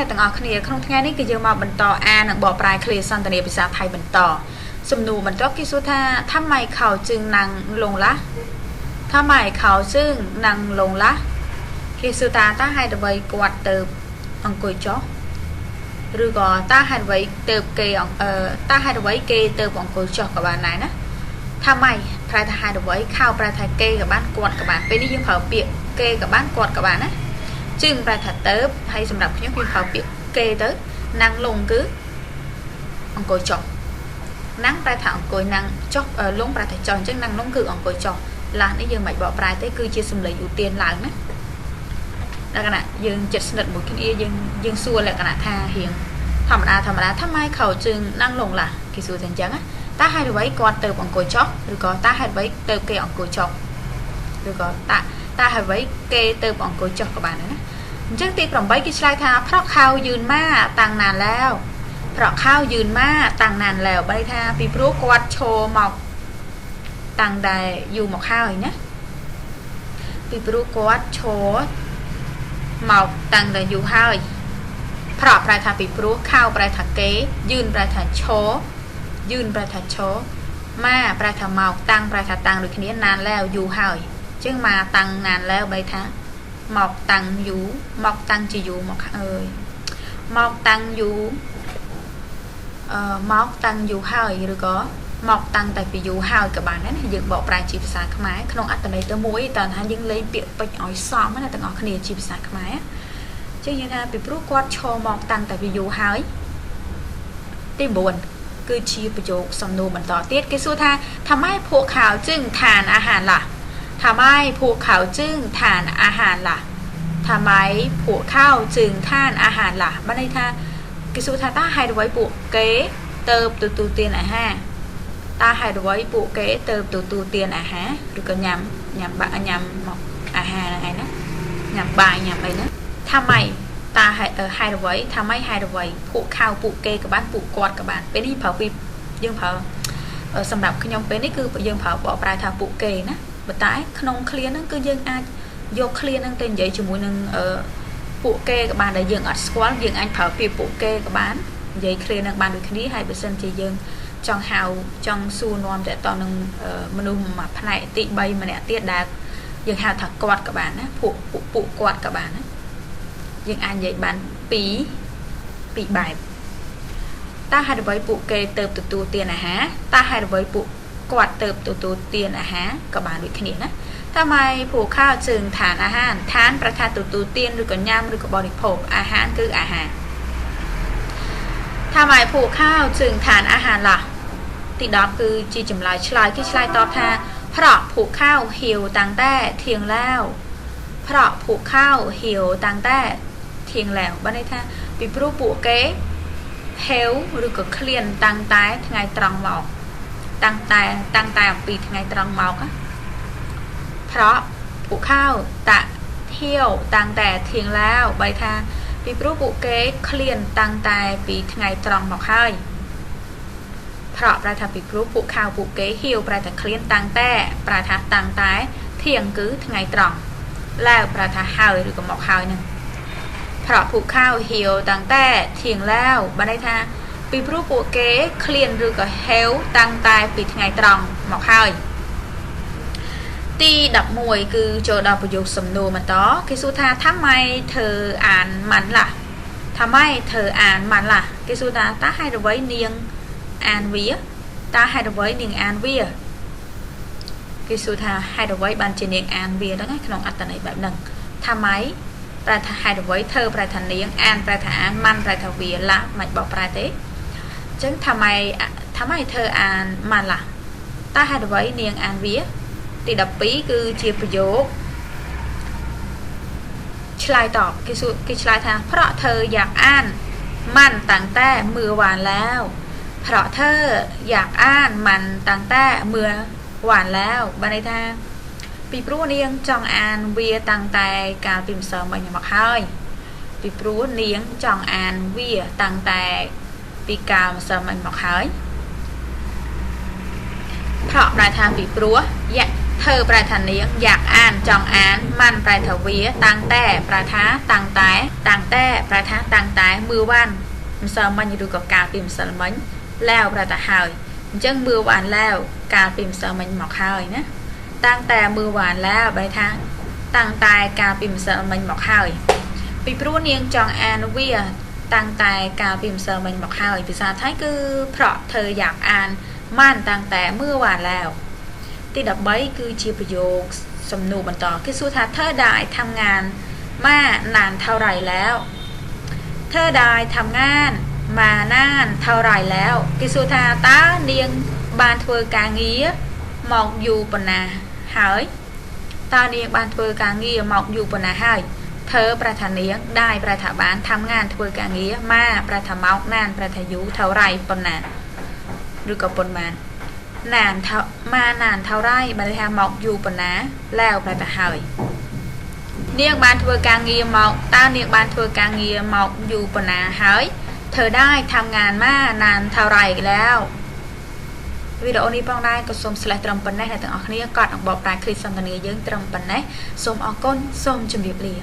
អ្នកទាំងអស់គ្នាក្នុងថ្ងៃនេះគឺយើងមកបន្តអាននិងបកប្រែឃ្លាសន្ទនាភាសាថៃបន្តសំណួរបន្ទាប់គេសួរថាថាម៉ៃខោជឹងណាំងលងឡាថាម៉ៃខោជឹងណាំងលងឡាគេសួរថាតើហេតុអ្វីគាត់ទៅអង្គុយចុះឬក៏តើហេតុអ្វីទៅគេអឺតើហេតុអ្វីគេទៅអង្គុយចុះក៏បានដែរណាថាម៉ៃប្រែថាហេតុអ្វីខោប្រែថាគេក៏បានគាត់ក៏បានពេលនេះយើងប្រើពាក្យគេក៏បានគាត់ក៏បានណា ជឹងប្រែថាទៅហើយសម្រាប់ខ្ញុំខ្ញុំប្រើពាក្យគេទៅណាំងលងគឺអង្គុយចុះណាំងប្រែថាអង្គុយណាំងចុះលងប្រែថាចុះអញ្ចឹងណាំងលងគឺអង្គុយចុះឡាននេះយើងមិនបកប្រែទេគឺជាសម្លេងឧទានឡើងណាលក្ខណៈយើងចិត្តស្និទ្ធមួយគ្នាយើងយើងសួរលក្ខណៈថារៀងធម្មតាធម្មតាថាម៉ែខោជើងណាំងលងឡាគេសួរតែអញ្ចឹងណាតើហេតុអ្វីគាត់ទៅអង្គុយចុះឬក៏តើហេតុអ្វីទៅគេអង្គុយចុះឬក៏តើ ตาหายไว้เกตเติมองโกจอกกบาลนะจังตีปลอมใบกิชไลทาเพราะข้าวยืนมาตั้งนานแล้วเพราะข้าวยืนมาตั้งนานแล้วใบทาปีพรุกวัดโชหมอกตั้งไดอยู่หมอกข้าวอีกนะปีพรุกวัดโชหมอกตั้งไดอยู่ข้าอีเพราะปลายทาปีพรุข้าวปลายทาเกยืนปลายทาโชยืนปลายทาโชมาปลายทาหมอกตั้งปลายทาตั้งหรือคนี้นานแล้วอยู่ข้าอี ចឹងម៉ាតាំងណានแล้วបែរថាមកតាំងយូរមកតាំងជាយូរមកអើយមកតាំងយូរអឺមកតាំងយូរហើយឬក៏មកតាំងតែពីយូរហើយក៏បានដែរណាយើងបកប្រែជាភាសាខ្មែរក្នុងអត្ថន័យទៅមួយតើថាយើងលេងពាក្យពេចន៍ឲ្យសមណាទាំងអស់គ្នាជាភាសាខ្មែរចឹងយើងថាពីព្រោះគាត់ឈរមកតាំងតែពីយូរហើយទី9គឺជាប្រយោគសំណួរបន្តទៀតគេសួរថាថាម៉ែភក់ខោจึงทานอาหารล่ะ ทำไมพวกเขาจึงทานอาหารล่ะทำไมพวกเขาจึงทานอาหารล่ะបានន័យថាគេសួរថាតើហេតុអ្វីពួកគេទៅទទួលទានអាហារតើហេតុអ្វីពួកគេទៅទទួលទានអាហារឬក៏ញ៉ាំញ៉ាំបាក់ញ៉ាំមកអាហារហ្នឹងឯណាញ៉ាំបាយញ៉ាំអីណាថាម៉េចតើហេតុហេតុអ្វីថាម៉េចហេតុអ្វីពួកខៅពួកគេក៏បានពួកគាត់ក៏បានពេលនេះប្រើពីយើងប្រើសម្រាប់ខ្ញុំពេលនេះគឺយើងប្រើបកប្រែថាពួកគេណា ប៉ុន្តែក្នុងឃ្លាហ្នឹងគឺយើងអាចយកឃ្លាហ្នឹងទៅនិយាយជាមួយនឹងពួកគេក៏បានដែលយើងអត់ស្គាល់យើងអាចប្រើពាក្យពួកគេក៏បាននិយាយឃ្លាហ្នឹងបានដូចគ្នាហើយបើសិនជាយើងចង់ហៅចង់សួរនាំតទៅនឹងមនុស្សមួយផ្នែកទី3ម្នាក់ទៀតដែលយើងហៅថាគាត់ក៏បានណាពួកពួកគាត់ក៏បានណាយើងអាចនិយាយបានពីរពីរបែបតើហេតុអ្វីពួកគេទៅទទួលទានអាហារតើហេតុអ្វីពួក กวาดเติบโตโตเตียนอาหารกับบานดุขณีนะทำไมผู้ข้าวจึงทานอาหารทานประทานโตโตเตียนหรือกับยำหรือกับบริโภคอาหารคืออาหารทำไมผู้ข้าวจึงทานอาหารล่ะติดดอปคือจีจุ่มลายชลายที่ชลายตอบทานเพราะผู้ข้าวหิวตังแต่เทียงแล้วเพราะผู้ข้าวหิวตังแต่เทียงแล้วบ้านได้ท่าปีปรูปูเก๋เฮลหรือกับเคลียนตั้งแต่ไงตรังหมอก ตั้งแต่ตั้งแต่ปีไงตรังเมาค่ะเพราะปุข้าวตะเที่ยวตั้งแต่เทียงแล้วใบทางปีปรุปุเกเคลียนตั้งแต่ปีไงตรังเมาให้เพราะประธานปีปรุปุข้าวปุเกเฮียวประธานเคลียนตั้งแต่ประธานตั้งแต่เทียงกือไงตรังแล้วประธานฮายหรือก็หมอกหายหนึ่งเพราะปุข้าวเฮียวตั้งแต่เทียงแล้วใบทาง ពីព្រោះពួកគេឃ្លានឬក៏ហេវតាំងតែពីថ្ងៃត្រង់មកហើយទី11គឺចូលដល់ប្រយោគសំណួរបន្តគេសួរថាថាម៉េចធ្វើអានម៉ាន់ឡាថាម៉េចធ្វើអានម៉ាន់ឡាគេសួរថាតើហេតុអ្វីនាងអានវាតើហេតុអ្វីនាងអានវាគេសួរថាហេតុអ្វីបានជានាងអានវាហ្នឹងក្នុងអត្តន័យបែបហ្នឹងថាម៉េចប្រែថាហេតុអ្វីធ្វើប្រែថានាងអានប្រែថាអានម៉ាន់ប្រែថាវាឡាមិនបោះប្រែទេ អញ្ចឹងថាម៉េចថាម៉េចធ្វើអានម៉ាន់ឡាតើហេតុអ្វីនាងអានវាទី12គឺជាប្រយោគឆ្លើយតបគេសួរគេឆ្លើយថាเพราะเธออยากอ่านมันตั้งแต่เมื่อวานแล้วเพราะเธออยากอ่านมันตั้งแต่เมื่อวานแล้วបានន័យថាពីព្រោះនាងចង់អានវាតាំងតែកាលពីម្សិលមិញមកហើយពីព្រោះនាងចង់អានវាតាំងតែ ពីកាលម្សិលមិញមកហើយផកប្រែថាពីព្រោះយៈធ្វើប្រែថានាងយ៉ាក់អានចង់អានម៉ាន់ប្រែថាវាតាំងតែប្រែថាតាំងតែតាំងតែប្រែថាតាំងតែមឺវ៉ាន់ម្សិលមិញឬក៏កាលពីម្សិលមិញឡាវប្រែថាហើយអញ្ចឹងមឺវ៉ាន់ឡាវកាលពីម្សិលមិញមកហើយណាតាំងតែមឺវ៉ាន់ឡាវបែរថាតាំងតែកាលពីម្សិលមិញមកហើយពីព្រោះនាងចង់អានវា ตั้งแต่การพิมพ์เซอร์มันบอกฮาวพิซาไทยคือ เพราะเธออยากอ่านม่านตั้งแต่เมื่อวานแล้ว ที่ดับเบิลคือชีประโยคสมนูบันต่อคือสุทาเธอได้ทำงานมานานเท่าไรแล้ว เธอได้ทำงานมานานเท่าไรแล้วกิสุธาตาเนียงบานเทอร์กางีหมอกอยู่ปนาหายตาเนียงบานเทอร์กางีหมอกอยู่ปนาหาย ធ្វើប្រថានាងได้ប្រថាបានทำงานធ្វើការងារមកប្រថាមកណានប្រថាយូរเท่าไหร่ប៉ុណ្ណាឬក៏ប៉ុន្មាន ណានថៅម៉ាណានเท่าไรបានន័យថាមកយូរប៉ុណ្ណាแล้วប្រែថាហើយនាងបានធ្វើការងារមកតើនាងបានធ្វើការងារមកយូរប៉ុណ្ណាហើយធ្វើได้ทำงานมานานเท่าไรแล้วវីដេអូនេះផងដែរក៏សូមស្លេះត្រឹមប៉ុណ្ណេះអ្នកទាំងអស់គ្នាកត់អង្បបប្រាយគ្រីសសន្តានាយើងត្រឹមប៉ុណ្ណេះសូមអរគុណសូមជម្រាបលា